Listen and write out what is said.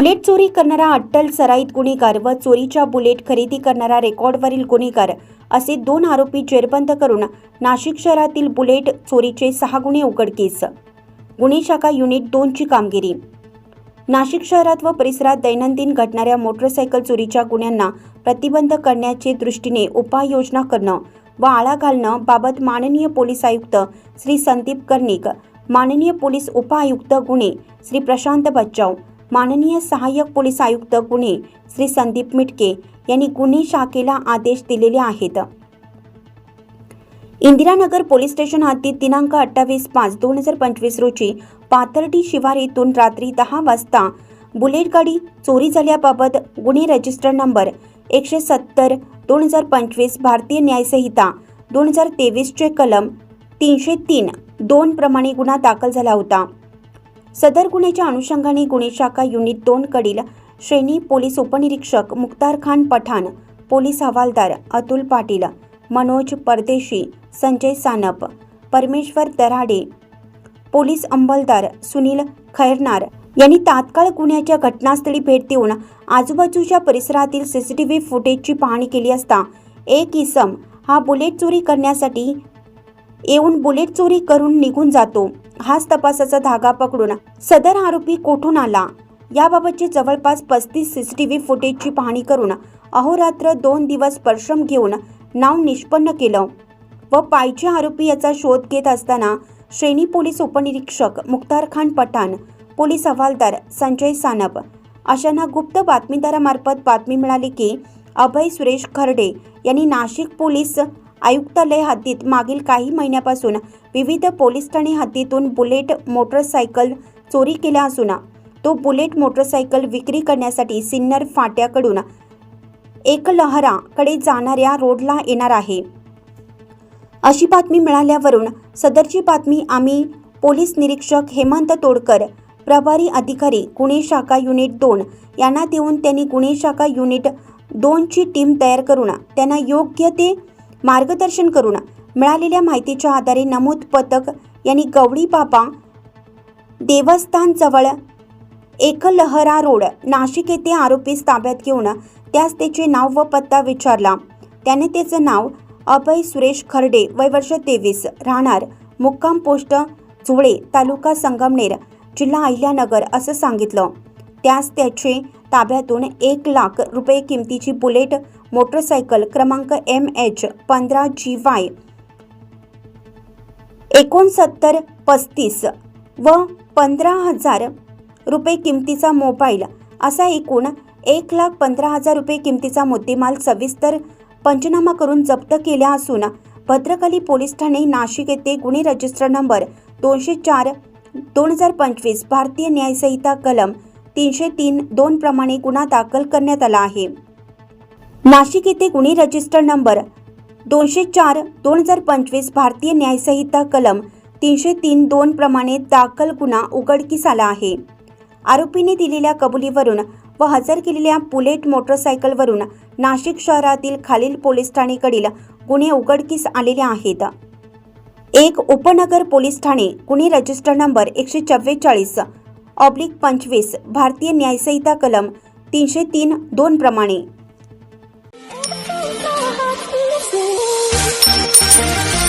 Bullet चोरी करणारा अट्टल सराईत गुन्हेगार व चोरीच्या बुलेट खरेदी करणारा रेकॉर्डवरील गुन्हेगार असे दोन आरोपी जेरबंद करून नाशिक शहरातील बुलेट चोरीचे सहा गुन्हे उघडकीस. गुन्हे शाखा युनिट दोनची कामगिरी. नाशिक शहरात व परिसरात दैनंदिन घडणाऱ्या मोटरसायकल चोरीच्या गुन्ह्यांना प्रतिबंध करण्याचे दृष्टीने उपाययोजना करणं व आळा घालणं बाबत माननीय पोलीस आयुक्त श्री संदीप कर्णिक माननीय पोलीस उपआयुक्त गुन्हे श्री प्रशांत बच्चाव माननीय सहाय्यक पोलीस आयुक्त गुन्हे श्री संदीप मिटके यांनी गुन्हे शाखेला आदेश दिलेले आहेत. इंदिरानगर पोलीस स्टेशन हद्दीत दिनांक अठ्ठावीस पाच दोन हजार पंचवीस रोजी पाथर्डी शिवार येथून रात्री दहा वाजता बुलेट गाडी चोरी झाल्याबाबत गुन्हे रजिस्टर नंबर एकशे सत्तर दोन हजार पंचवीस भारतीय न्यायसंहिता दोन हजार तेवीसचे कलम तीनशे तीन दोन प्रमाणे गुन्हा दाखल झाला होता. सदर गुन्ह्याच्या अनुषंगाने गुन्हे शाखा युनिट दोन कडील श्रेणी पोलीस उपनिरीक्षक मुख्तार खान पठाण पोलीस हवालदार अतुल पाटील मनोज परदेशी संजय सानप परमेश्वर दराडे पोलीस अंमलदार सुनील खैरनार यांनी तात्काळ गुन्ह्याच्या घटनास्थळी भेट देऊन आजूबाजूच्या परिसरातील सीसीटीव्ही फुटेजची पाहणी केली असता एक इसम हा बुलेट चोरी करण्यासाठी येऊन बुलेट चोरी करून निघून जातो. हाच तपासाचा धागा पकडून सदर आरोपी कोठून आला? याबाबतची जवळपास पस्तीस सीसीटीव्ही फुटेजची पाहणी करून अहोरात्र दोन दिवस परिश्रम घेऊन नाव निष्पन्न केलं व पायचे आरोपी याचा शोध घेत असताना श्रेणी पोलीस उपनिरीक्षक मुख्तार खान पठाण पोलीस हवालदार संजय सानप अशांना गुप्त बातमीदारामार्फत बातमी मिळाली की अभय सुरेश खर्डे यांनी नाशिक पोलीस आयुक्तालय हद्दीत मागील काही महिन्यापासून विविध पोलीस ठाणे हद्दीतून बुलेट मोटरसायकल चोरी केल्या असून तो बुलेट मोटरसायकल विक्री करण्यासाठी सिन्नर फाट्याकडून एकलहराकडे जाणाऱ्या रोडला येणार आहे. अशी बातमी मिळाल्यावरून सदरची बातमी आम्ही पोलीस निरीक्षक हेमंत तोडकर प्रभारी अधिकारी गुन्हे शाखा युनिट दोन यांना देऊन त्यांनी गुन्हे शाखा युनिट दोनची टीम तयार करून त्यांना योग्य ते मार्गदर्शन करून मिळालेल्या माहितीच्या आधारे नमूद पथक यांनी गवळी बाबा देवस्थानजवळ एकलहरा रोड नाशिक येथे आरोपीस ताब्यात घेऊन त्यास त्याचे नाव व पत्ता विचारला. त्याने त्याचं नाव अभय सुरेश खर्डे वय वर्ष तेवीस राहणार मुक्काम पोस्ट झुळे तालुका संगमनेर जिल्हा अहिल्यानगर असं सांगितलं. त्यास त्याचे ताब्यातून एक लाख रुपये किमतीची बुलेट मोटरसायकल क्रमांक एम एच पंधरा जी वाय एकोणसत्तर पस्तीस व पंधरा हजार रुपये किमतीचा मोबाईल. असा एकूण एक लाख पंधरा हजार रुपये किमतीचा मुद्देमाल सविस्तर पंचनामा करून जप्त केला असून भद्रकाली पोलीस ठाणे नाशिक येथे गुन्हे रजिस्टर नंबर दोनशे चार दोन हजार पंचवीस भारतीय न्यायसंहिता कलम तीनशे तीन दोन प्रमाणे गुन्हा दाखल करण्यात आला आहे. नाशिक येथे गुन्हे रजिस्टर नंबर दोनशे चार दोन हजार पंचवीस भारतीय न्यायसंहिता कलम तीनशे तीन दोन प्रमाणे दाखल गुन्हा उघडकीस आला आहे. आरोपीने दिलेल्या कबुलीवरून व हजर केलेल्या बुलेट मोटरसायकलवरून नाशिक शहरातील खालील पोलीस ठाणेकडील गुन्हे उघडकीस आलेले आहेत. एक उपनगर पोलीस ठाणे गुन्हे रजिस्टर नंबर एकशे चव्वेचाळीस ऑब्लिक पंचवीस भारतीय न्यायसंहिता कलम तीनशे तीन दोन प्रमाणे. Thank you.